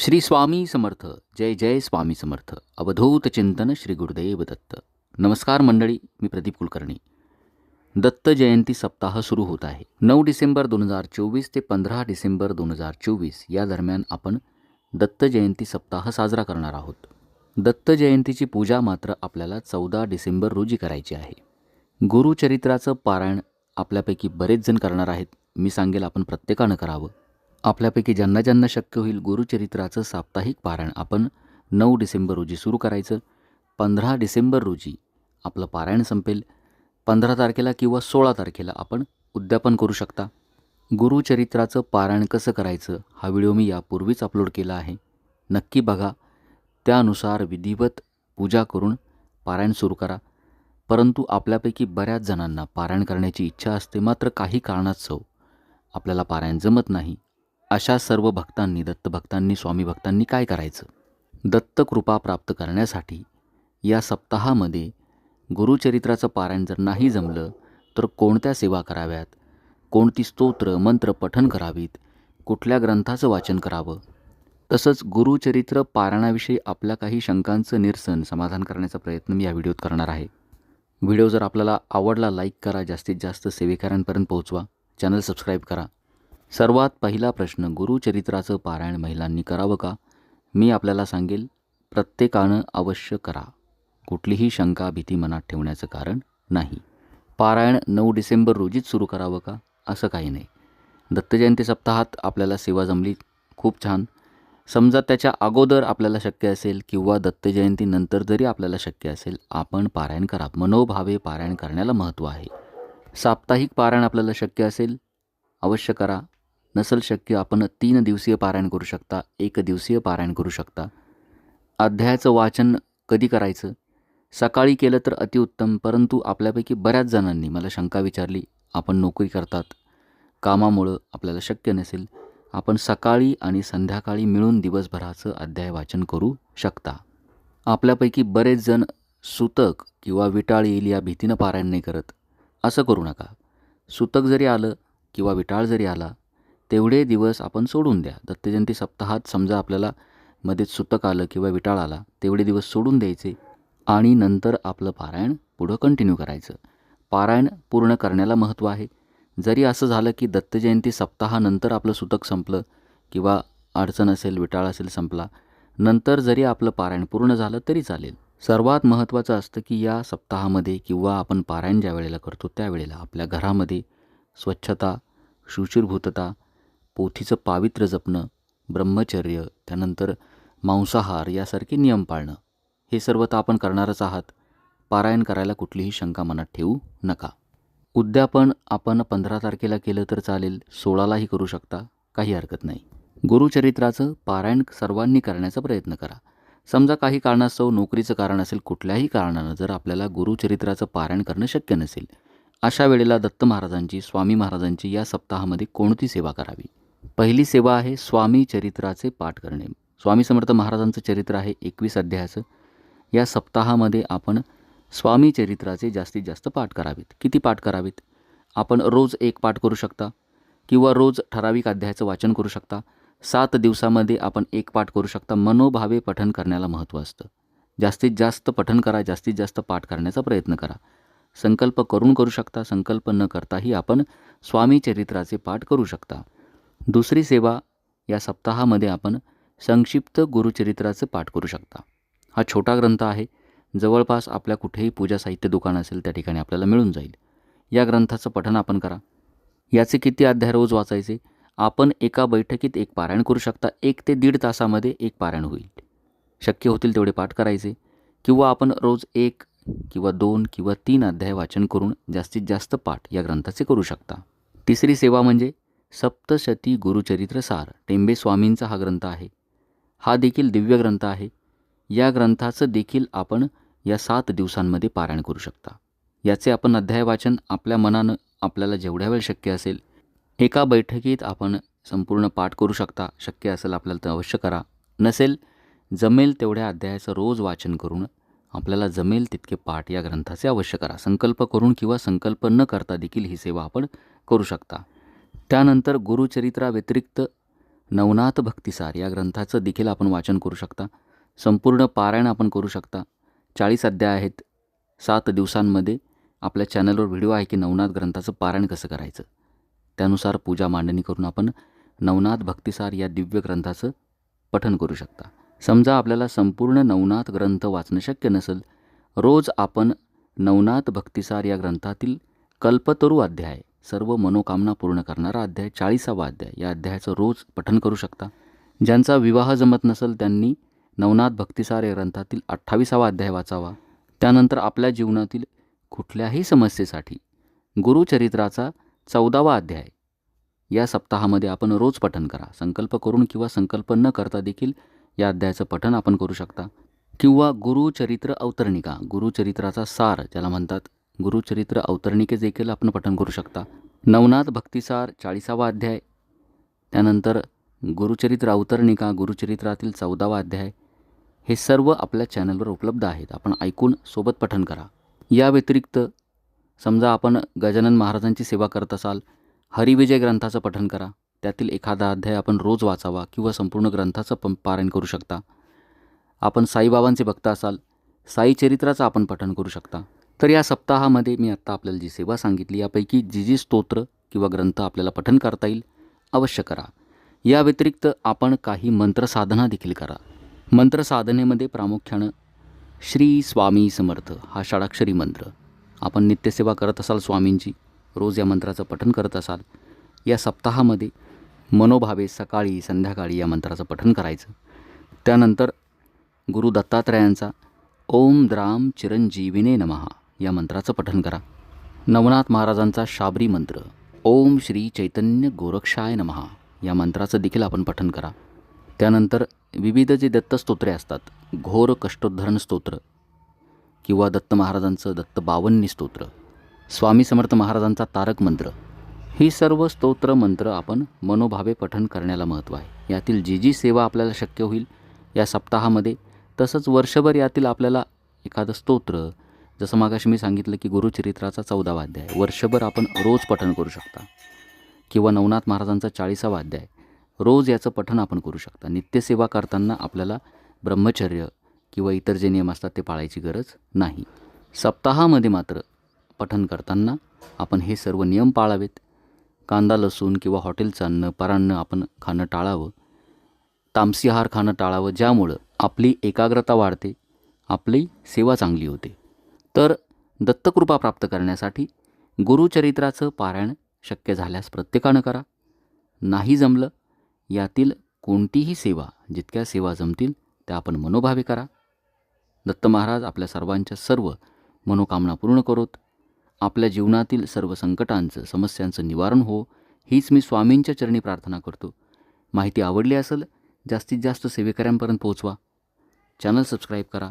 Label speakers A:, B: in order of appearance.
A: श्री स्वामी समर्थ. जय जय स्वामी समर्थ. अवधूत चिंतन श्री गुरुदेव दत्त. नमस्कार मंडळी मी प्रदीप कुलकर्णी. दत्त जयंती सप्ताह सुरू होत आहे. नऊ डिसेंबर दोन हजार चोवीस ते पंधरा डिसेंबर दोन हजार चोवीस या दरम्यान आपण दत्त जयंती सप्ताह साजरा करणार आहोत. दत्त जयंतीची पूजा मात्र आपल्याला चौदा डिसेंबर रोजी करायची आहे. गुरुचरित्राचं पारायण आपल्यापैकी बरेच जण करणार आहेत. मी सांगेल आपण प्रत्येकानं करावं. आपल्यापैकी ज्यांना ज्यांना शक्य होईल गुरुचरित्राचं साप्ताहिक पारायण आपण नऊ डिसेंबर रोजी सुरू करायचं. पंधरा डिसेंबर रोजी आपलं पारायण संपेल. पंधरा तारखेला किंवा सोळा तारखेला आपण उद्यापन करू शकता. गुरुचरित्राचं पारायण कसं करायचं हा व्हिडिओ मी यापूर्वीच अपलोड केला आहे. नक्की बघा. त्यानुसार विधिवत पूजा करून पारायण सुरू करा. परंतु आपल्यापैकी बऱ्याच जणांना पारायण करण्याची इच्छा असते मात्र काही कारणास्तव आपल्याला पारायण जमत नाही. अशा सर्व भक्तांनी दत्तभक्तांनी स्वामी भक्तांनी काय करायचं? दत्तकृपा प्राप्त करण्यासाठी या सप्ताहामध्ये गुरुचरित्राचं पारायण जर नाही जमलं तर कोणत्या सेवा कराव्यात? कोणती स्तोत्र मंत्र पठन करावीत? कुठल्या ग्रंथाचं वाचन करावं? तसंच गुरुचरित्र पारायणाविषयी आपल्या काही शंकांचं निरसन समाधान करण्याचा प्रयत्न मी या व्हिडिओत करणार आहे. व्हिडिओ जर आपल्याला आवडला लाईक करा जास्तीत जास्त सेवेकऱ्यांपर्यंत पोहोचवा. चॅनल सबस्क्राईब करा. सर्वात पहिला प्रश्न गुरुचरित्राचं पारायण महिलांनी करावं का? मी आपल्याला सांगेल प्रत्येकानं अवश्य करा. कुठलीही शंका भीती मनात ठेवण्याचं कारण नाही. पारायण नऊ डिसेंबर रोजीच सुरू करावं का? असं काही नाही. दत्तजयंती सप्ताहात आपल्याला सेवा जमली. खूप छान. समजा त्याच्या अगोदर आपल्याला शक्य असेल किंवा दत्तजयंतीनंतर जरी आपल्याला शक्य असेल आपण पारायण करा. मनोभावे पारायण करण्याला महत्त्व आहे. साप्ताहिक पारायण आपल्याला शक्य असेल अवश्य करा. नसल शक्य आपण तीन दिवसीय पारायण करू शकता एक दिवसीय पारायण करू शकता. अध्यायाचं वाचन कधी करायचं? सकाळी केलं तर अतिउत्तम परंतु आपल्यापैकी बऱ्याच जणांनी मला शंका विचारली आपण नोकरी करतात. कामामुळं आपल्याला शक्य नसेल. आपण सकाळी आणि संध्याकाळी मिळून दिवसभराचं अध्याय वाचन करू शकता. आपल्यापैकी बरेच जण सुतक किंवा विटाळ येईल या भीतीनं पारायण नाही करत. असं करू नका. सुतक जरी आलं किंवा विटाळ जरी आला तेवढे दिवस आपण सोडून द्या. दत्तजयंती सप्ताहात समजा आपल्याला मध्येच सुतक आलं किंवा विटाळ आला तेवढे दिवस सोडून द्यायचे आणि नंतर आपलं पारायण पुढं कंटिन्यू करायचं. पारायण पूर्ण करण्याला महत्त्व आहे. जरी असं झालं की दत्तजयंती सप्ताहानंतर आपलं सुतक संपलं किंवा अडचण असेल विटाळ असेल संपला नंतर जरी आपलं पारायण पूर्ण झालं तरी चालेल. सर्वात महत्त्वाचं असतं की या सप्ताहामध्ये किंवा आपण पारायण ज्या वेळेला करतो त्यावेळेला आपल्या घरामध्ये स्वच्छता शुचिरभूतता पोथीचं पावित्र्य जपणं ब्रह्मचर्य त्यानंतर मांसाहार यासारखे नियम पाळणं. हे सर्व तर आपण करणारच आहात. पारायण करायला कुठलीही शंका मनात ठेवू नका. उद्यापन आपण पंधरा तारखेला केलं तर चालेल. सोळालाही करू शकता. काही हरकत नाही. गुरुचरित्राचं पारायण सर्वांनी करण्याचा प्रयत्न करा. समजा काही कारणास्तव नोकरीचं कारण असेल कुठल्याही कारणानं जर आपल्याला गुरुचरित्राचं पारायण करणं शक्य नसेल अशा वेळेला दत्त महाराजांची स्वामी महाराजांची या सप्ताहामध्ये कोणती सेवा करावी? पहिली सेवा आहे स्वामी चरित्राचे पाठ करणे. स्वामी समर्थ महाराजांचं चरित्र आहे एकवीस अध्यायाचं. या सप्ताहामध्ये आपण स्वामी चरित्राचे जास्तीत जास्त पाठ करावेत. किती पाठ करावेत? आपण रोज एक पाठ करू शकता किंवा रोज ठराविक अध्यायाचं वाचन करू शकता. सात दिवसामध्ये आपण एक पाठ करू शकता. मनोभावे पठन करण्याला महत्त्व असतं. जास्तीत जास्त पठन करा जास्तीत जास्त पाठ करण्याचा प्रयत्न करा. संकल्प करून करू शकता संकल्प न करताही आपण स्वामी चरित्राचे पाठ करू शकता. दुसरी सेवा या सप्ताहामध्ये आपण संक्षिप्त गुरुचरित्राचं पाठ करू शकता. हा छोटा ग्रंथ आहे. जवळपास आपल्या कुठेही पूजा साहित्य दुकान असेल त्या ठिकाणी आपल्याला मिळून जाईल. या ग्रंथाचं पठण आपण करा. याचे किती अध्याय रोज वाचायचे? आपण एका बैठकीत एक पारायण करू शकता. एक ते दीड तासामध्ये एक पारायण होईल. शक्य होतील तेवढे पाठ करायचे. किंवा आपण रोज एक किंवा दोन किंवा तीन अध्याय वाचन करून जास्तीत जास्त पाठ या ग्रंथाचे करू शकता. तिसरी सेवा म्हणजे सप्तशती गुरुचरित्र सार टेंबे स्वामींचा हा ग्रंथ आहे. हा देखील दिव्य ग्रंथ आहे. या ग्रंथाचं देखील आपण या सात दिवसांमध्ये पारायण करू शकता. याचे आपण अध्याय वाचन आपल्या मनानं आपल्याला जेवढ्या वेळ शक्य असेल एका बैठकीत आपण संपूर्ण पाठ करू शकता. शक्य असेल आपल्याला तर अवश्य करा. नसेल जमेल तेवढ्या अध्यायाचं रोज वाचन करून आपल्याला जमेल तितके पाठ या ग्रंथाचे अवश्य करा. संकल्प करून किंवा संकल्प न करता देखील ही सेवा आपण करू शकता. त्यानंतर गुरुचरित्राव्यतिरिक्त नवनाथ भक्तिसार या ग्रंथाचं देखील आपण वाचन करू शकता. संपूर्ण पारायण आपण करू शकता. चाळीस अध्याय आहेत. सात दिवसांमध्ये आपल्या चॅनलवर व्हिडिओ आहे की नवनाथ ग्रंथाचं पारायण कसं करायचं? त्यानुसार पूजा मांडणी करून आपण नवनाथ भक्तिसार या दिव्य ग्रंथाचं पठन करू शकता. समजा आपल्याला संपूर्ण नवनाथ ग्रंथ वाचणं शक्य नसेल रोज आपण नवनाथ भक्तिसार या ग्रंथातील कल्पतरू अध्याय सर्व मनोकामना पूर्ण करणारा अध्याय चाळीसावा अध्याय. या अध्यायाचं रोज पठन करू शकता. ज्यांचा विवाह जमत नसेल त्यांनी नवनाथ भक्तिसार या ग्रंथातील अठ्ठावीसावा अध्याय वाचावा. त्यानंतर आपल्या जीवनातील कुठल्याही समस्येसाठी गुरुचरित्राचा चौदावा अध्याय. या सप्ताहामध्ये आपण रोज पठन करा. संकल्प करून किंवा संकल्प न करता देखील या अध्यायाचं पठन आपण करू शकता. किंवा गुरुचरित्र अवतरणिका गुरुचरित्राचा सार ज्याला म्हणतात. गुरुचरित्र अवतरणिके देखील आपण पठन करू शकता. नवनाथ भक्तिसार चाळीसावा अध्याय. त्यानंतर गुरुचरित्र अवतरणिका गुरुचरित्रातील चौदावा अध्याय. हे सर्व आपल्या चॅनलवर उपलब्ध आहेत. आपण ऐकून सोबत पठन करा. या व्यतिरिक्त समजा आपण गजानन महाराजांची सेवा करत असाल हरिविजय ग्रंथाचं पठन करा. त्यातील एखादा अध्याय आपण रोज वाचावा किंवा संपूर्ण ग्रंथाचं पण पारायण करू शकता. आपण साईबाबांचे भक्त असाल साईचरित्राचं आपण पठन करू शकता. तर या सप्ताहामध्ये मी आत्ता आपल्याला जी सेवा सांगितली यापैकी जी जी स्तोत्र किंवा ग्रंथ आपल्याला पठन करता येईल अवश्य करा. या व्यतिरिक्त आपण काही मंत्रसाधना देखील करा. मंत्रसाधनेमध्ये प्रामुख्यानं श्री स्वामी समर्थ हा षडाक्षरी मंत्र. आपण नित्यसेवा करत असाल स्वामींची रोज या मंत्राचं पठन करत असाल या सप्ताहामध्ये मनोभावे सकाळी संध्याकाळी या मंत्राचं पठन करायचं. त्यानंतर गुरु दत्तात्रयांचा ओम द्राम चिरंजीविने नमहा या मंत्राचं पठन करा. नवनाथ महाराजांचा शाबरी मंत्र ओम श्री चैतन्य गोरक्षाय नमहा या मंत्राचं देखील आपण पठन करा. त्यानंतर विविध जे दत्तस्तोत्रे असतात घोर कष्टोद्धरण स्तोत्र किंवा दत्त महाराजांचं दत्त बावन्नी स्तोत्र स्वामी समर्थ महाराजांचा तारक मंत्र ही सर्व स्तोत्र मंत्र आपण मनोभावे पठन करण्याला महत्त्व आहे. यातील जी जी सेवा आपल्याला शक्य होईल या सप्ताहामध्ये तसंच वर्षभर यातील आपल्याला एखादं स्तोत्र जसं मागाशी मी सांगितलं की गुरुचरित्राचा चौदावा अध्याय. वर्षभर आपण रोज पठन करू शकता. किंवा नवनाथ महाराजांचा चाळीसावा अध्याय. रोज याचं पठन आपण करू शकता. नित्यसेवा करताना आपल्याला ब्रह्मचर्य किंवा इतर जे नियम असतात ते पाळायची गरज नाही. सप्ताहामध्ये मात्र पठन करताना आपण हे सर्व नियम पाळावेत. कांदा लसूण किंवा हॉटेलचं अन्न परान्न आपण खाणं टाळावं. तामसी आहार खाणं टाळावं ज्यामुळं आपली एकाग्रता वाढते आपली सेवा चांगली होते. तर दत्तकृपा प्राप्त करण्यासाठी गुरुचरित्राचं पारायण शक्य झाल्यास प्रत्येकानं करा. नाही जमलं यातील कोणतीही सेवा जितक्या सेवा जमतील त्या आपण मनोभावे करा. दत्त महाराज आपल्या सर्वांच्या सर्व मनोकामना पूर्ण करोत. आपल्या जीवनातील सर्व संकटांचं समस्यांचं निवारण हो हीच मी स्वामींच्या चरणी प्रार्थना करतो. माहिती आवडली असेल जास्तीत जास्त सेवेकऱ्यांपर्यंत पोहोचवा. चॅनल सबस्क्राईब करा.